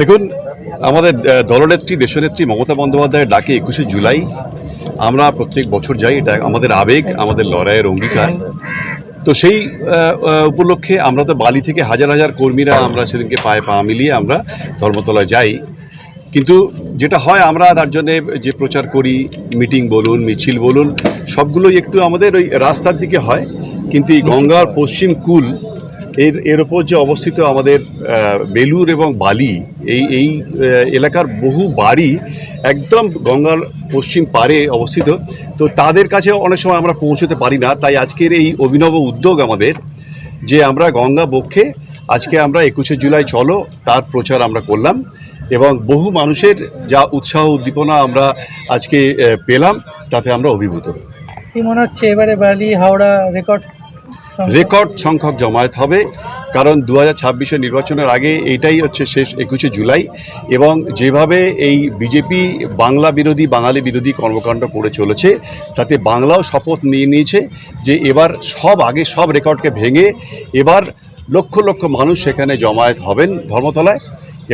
দেখুন, আমাদের দলনেত্রী, দেশনেত্রী মমতা বন্দ্যোপাধ্যায়ের ডাকে একুশে জুলাই, আমরা প্রত্যেক বছর যাই, এটা আমাদের আবেগ, আমাদের লড়াইয়ের অঙ্গীকার। তো সেই উপলক্ষে আমরা তো বালি থেকে হাজার হাজার কর্মীরা আমরা সেদিনকে পায়ে পা মিলিয়ে আমরা ধর্মতলায় যাই। কিন্তু যেটা হয়, আমরা তার জন্যে যে প্রচার করি, মিটিং বলুন, মিছিল বলুন, সবগুলোই একটু আমাদের ওই রাস্তার দিকে হয়। কিন্তু এই গঙ্গার পশ্চিম কূল, এর এর ওপর যে অবস্থিত আমাদের বেলুর এবং বালি এই এই এলাকার বহু বাড়ি একদম গঙ্গার পশ্চিম পারে অবস্থিত। তো তাদের কাছে অনেক সময় আমরা পৌঁছতে পারি না। তাই আজকের এই অভিনব উদ্যোগ আমাদের যে আমরা গঙ্গা বক্ষে আজকে আমরা একুশে জুলাই চলো তার প্রচার আমরা করলাম এবং বহু মানুষের যা উৎসাহ উদ্দীপনা আমরা আজকে পেলাম তাতে আমরা অভিভূত। কি মনে হচ্ছে এবারে বালি হাওড়া রেকর্ড রেকর্ড সংখ্যক জমায়েত হবে। কারণ দু হাজার নির্বাচনের আগে এইটাই হচ্ছে শেষ একুশে জুলাই এবং যেভাবে এই বিজেপি বাংলা বিরোধী, বাঙালি বিরোধী কর্মকাণ্ড করে চলেছে, তাতে বাংলাও শপথ নিয়ে নিয়েছে যে এবার সব আগে সব রেকর্ডকে ভেঙে এবার লক্ষ লক্ষ মানুষ সেখানে জমায়েত হবেন ধর্মতলায়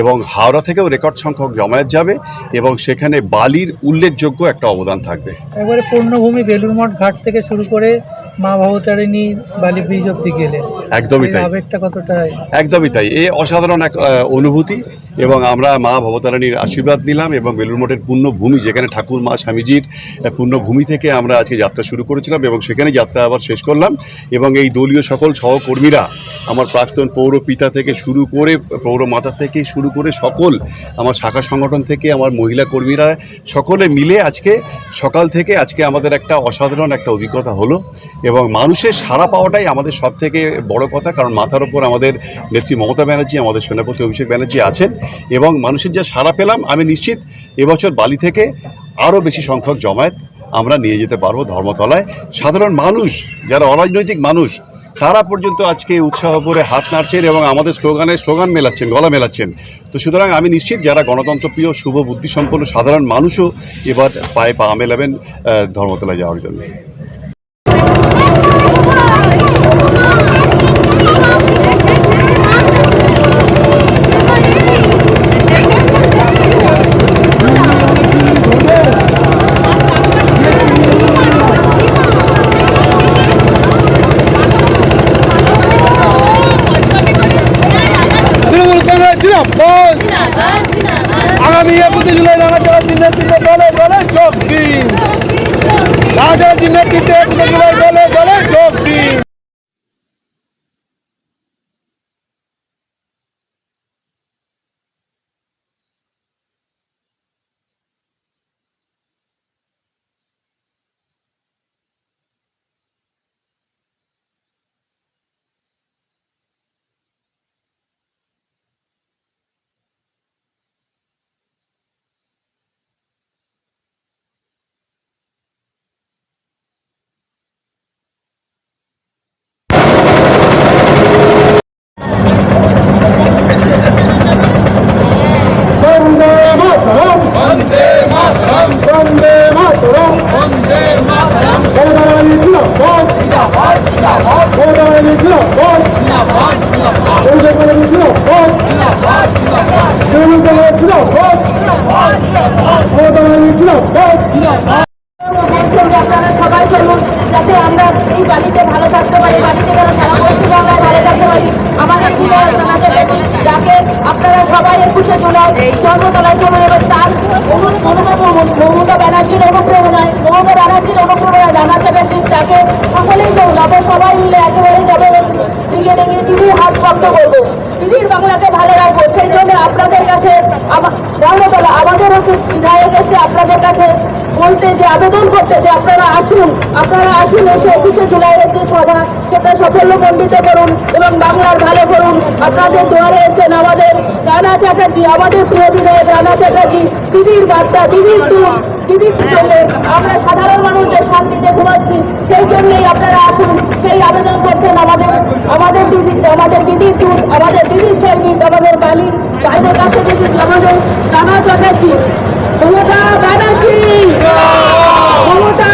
এবং হাওড়া থেকেও রেকর্ড সংখ্যক জমায়েত যাবে এবং সেখানে বালির উল্লেখযোগ্য একটা অবদান থাকবে। একবারে পূর্ণভূমি বেলুর মঠ ঘাট থেকে শুরু করে মা ভবতারিণী বালি ব্রিজ অব্দি গেলে একদমই তাই। আবেগটা কতটা একদমই তাই। এ অসাধারণ এক অনুভূতি এবং আমরা মা ভবতারিণীর আশীর্বাদ নিলাম এবং বেলুর মঠের পুণ্যভূমি যেখানে ঠাকুর মা স্বামীজির পুণ্যভূমি থেকে আমরা আজকে যাত্রা শুরু করেছিলাম এবং সেখানে যাত্রা আবার শেষ করলাম এবং এই দলীয় সকল সহকর্মীরা আমার প্রাক্তন পৌর পিতা থেকে শুরু করে পৌর মাতা থেকে শুরু করে সকল আমার শাখা সংগঠন থেকে আমার মহিলা কর্মীরা সকলে মিলে আজকে সকাল থেকে আজকে আমাদের একটা অসাধারণ একটা অভিজ্ঞতা হলো এবং মানুষের সাড়া পাওয়াটাই আমাদের সব থেকে বড় কথা, কারণ মাথার ওপর আমাদের নেত্রী মমতা ব্যানার্জি, আমাদের সেনাপতি অভিষেক ব্যানার্জি আছেন এবং মানুষের যা সাড়া পেলাম আমি নিশ্চিত এবছর বালি থেকে আরও বেশি সংখ্যক জমায়েত আমরা নিয়ে যেতে পারব ধর্মতলায়। সাধারণ মানুষ, যারা অরাজনৈতিক মানুষ, তারা পর্যন্ত আজকে উৎসাহ করে হাত নাড়ছেন এবং আমাদের স্লোগানে স্লোগান মেলাচ্ছেন, গলা মেলাচ্ছেন। তো সুতরাং আমি নিশ্চিত যারা গণতন্ত্রপ্রিয় শুভ, বুদ্ধিসম্পন্ন, সাধারণ মানুষও এবার পায়ে পা মেলাবেন ধর্মতলায় যাওয়ার জন্য। জিন্দাবাদ। আগামী একুশে জুলাই রানাচারা দিনের দিনে দলে দলে যোগ দিন। রানাচারা দিনের দিনে একুশে জুলাই দলে দলে যোগ বন্দে মাতরম বন্দে মাতরম মাতরম বন্দে মাতরম আপনারা সবাই চলুন যাতে আমরা এই বালিতে ভালো থাকতে পারি পশ্চিমবাংলায় ভালো থাকতে পারি। আমাদের যাকে আপনারা সবাই একুশে জুলাই জন্মতলায় চলুন এবার তার মমতা ব্যানার্জির অনুপ্রেরণায়। মমতা ব্যানার্জির অনুপ্রেরণায় রানা চ্যাটার্জির যাকে সকলেই দৌড়াবো সবাই মিলে একেবারে যাবে দিকে দিদির হাত শব্দ করব। দিদির বাংলাকে ভালো রাখব, সেই জন্য আপনাদের কাছে আমা- জন্মতলা আমাদের বিধায়ক এসে আপনাদের কাছে বলতে যে আবেদন করতে যে আপনারা আসুন আপনারা আসুন এসে একুশে জুলাইয়ের যে সভা, সেটা সাফল্যমণ্ডিত করুন এবং বাংলার ভালো করুন। আপনাদের দুয়ারে এসেছেন আমাদের রানা চ্যাটার্জি, আমাদের প্রিয় বিধায়ক রানা চ্যাটার্জি, দিদির বার্তা, দিদির আমরা সাধারণ মানুষদের শান্তিতে ঘুমাচ্ছি সেই জন্যই আপনারা আসুন সেই আবেদন করছেন আমাদের আমাদের দিদি আমাদের দিদির দুধ আমাদের দিদির সৈনিক আমাদের বালি বাইরের কাছে দিদি আমাদের নানা চ্যাটার্জি। মমতা ব্যানার্জি! মমতা